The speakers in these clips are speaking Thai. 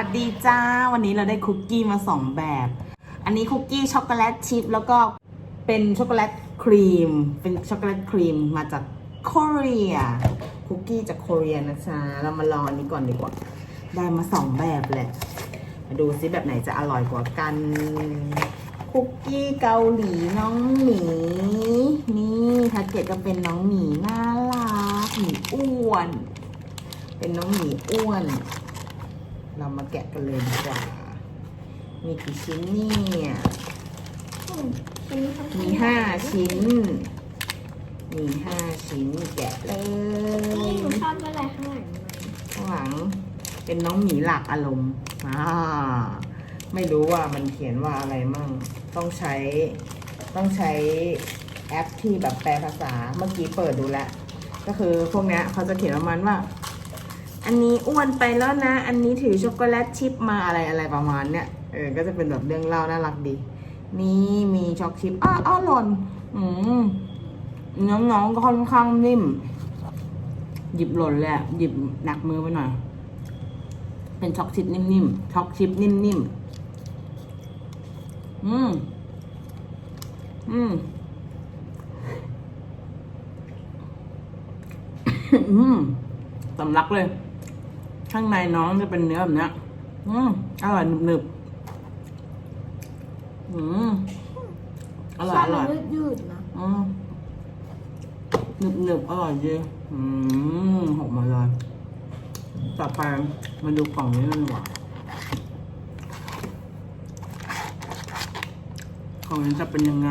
วัสดีจ้า วันนี้เราได้คุกกี้มาสองแบบ อันนี้คุกกี้ช็อกโกแลตชิพแล้วก็เป็นช็อกโกแลตครีม เป็นช็อกโกแลตครีมมาจากเกาหลีคุกกี้จากเกาหลีนะจ๊ะเรามาลองอันนี้ก่อนดีกว่า ได้มาสองแบบแหละ มาดูซิแบบไหนจะอร่อยกว่ากัน คุกกี้เกาหลีน้องหมี นี่แพ็กเกจก็เป็นน้องหมีน่ารักหมีอ้วน เป็นน้องหมีอ้วน เรามาแกะกันเลยดีกว่า มีกี่ชิ้นเนี่ยมีห้าชิ้น มีห้าชิ้นแกะเลนี่ยหนูชอบอะไรข้างหลังมันข้างหลัง เป็นน้องหมีหลักอารมณ์อ่าไม่รู้ว่ามันเขียนว่าอะไรมั่ง ต้องใช้ ต้องใช้แอปที่แบบแปลภาษา เมื่อกี้เปิดดูแล้ว ก็คือพวกเนี้ยเขาจะเขียนประมาณว่า อันนี้อ้วนไปแล้วนะ อันนี้ถือช็อกโกแลตชิพมาอะไรอะไรประมาณเนี้ย เออ ก็จะเป็นแบบเรื่องเล่าน่ารักดี นี่มีช็อกชิพอ้าวอ้าวหล่นอืมน้องๆก็ค่อนข้างนิ่ม หยิบหล่นเลยอะหยิบหนักมือไปหน่อย เป็นช็อกชิปนิ่มๆ ช็อกชิปนิ่มๆ อืม อืม อืมสำลักเลย ข้างในน้องจะเป็นเนื้อแบบเนี้ยอืมอร่อยหนึบๆอืมอร่อยชออบร่มัอนยยืดๆนะอืมหนึบหนึบๆอร่อยดีอืมหกมาเลยต่อไปมาดูกล่องนี้กันดีกว่ากล่องนี้จะเป็นยังไง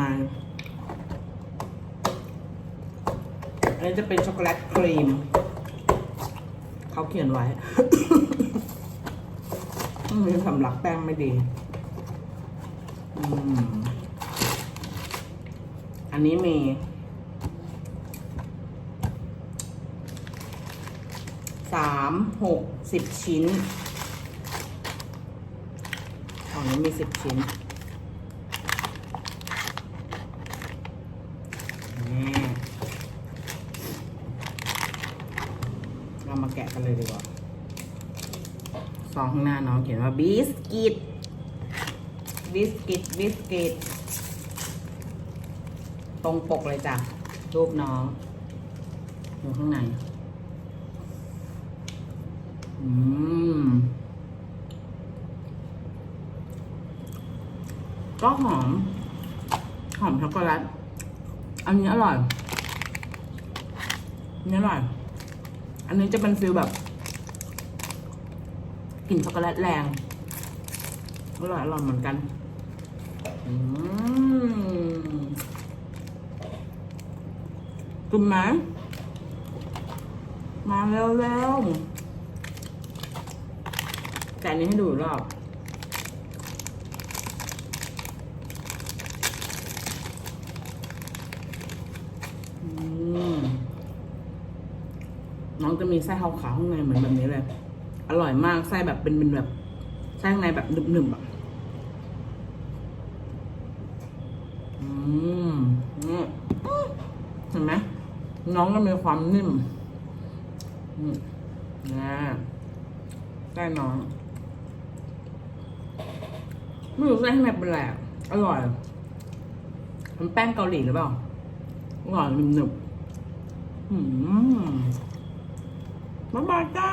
อันนี้จะเป็นช็อกโกแลตครีม เขาเขียนไว้ มีสำลักแป้งไม่ดี อันนี้มี สามหกสิบชิ้นของนี้มีสิบชิ้นเรา มาแกะกันเลยดีกว่าซองข้างหน้าน้องเขียนว่าบิสกิตบิสกิตบิสกิตตรงปกเลยจ้ะ รูปน้องอยู่ข้างใน อืม ก็หอม หอมช็อกโกแลตอันนี้อร่อยอันนี้อร่อย อันนี้จะเป็นฟิลแบบกลิ่นช็อกโกแลตแรงอร่อยอร่อยเหมือนกัน อืมกินไหมมาเร็วเร็วๆแต่นนี้ให้ดูอีกรอบ อืม น้องจะมีไส้ขาวๆข้างในเหมือนแบบนี้เลย อร่อยมากไส้แบบเป็นเป็นแบบไส้ข้างในแบบหนึบๆอะอืมนี่เห็นไหมน้องก็มีความนิ่มอืมนะได้น้องไม่รู้ไส้ข้างในเป็นอะไรอะอร่อยมันแป้งเกาหลีหรือเปล่าอร่อยหนึบๆอืม บ๊ายบายจ้า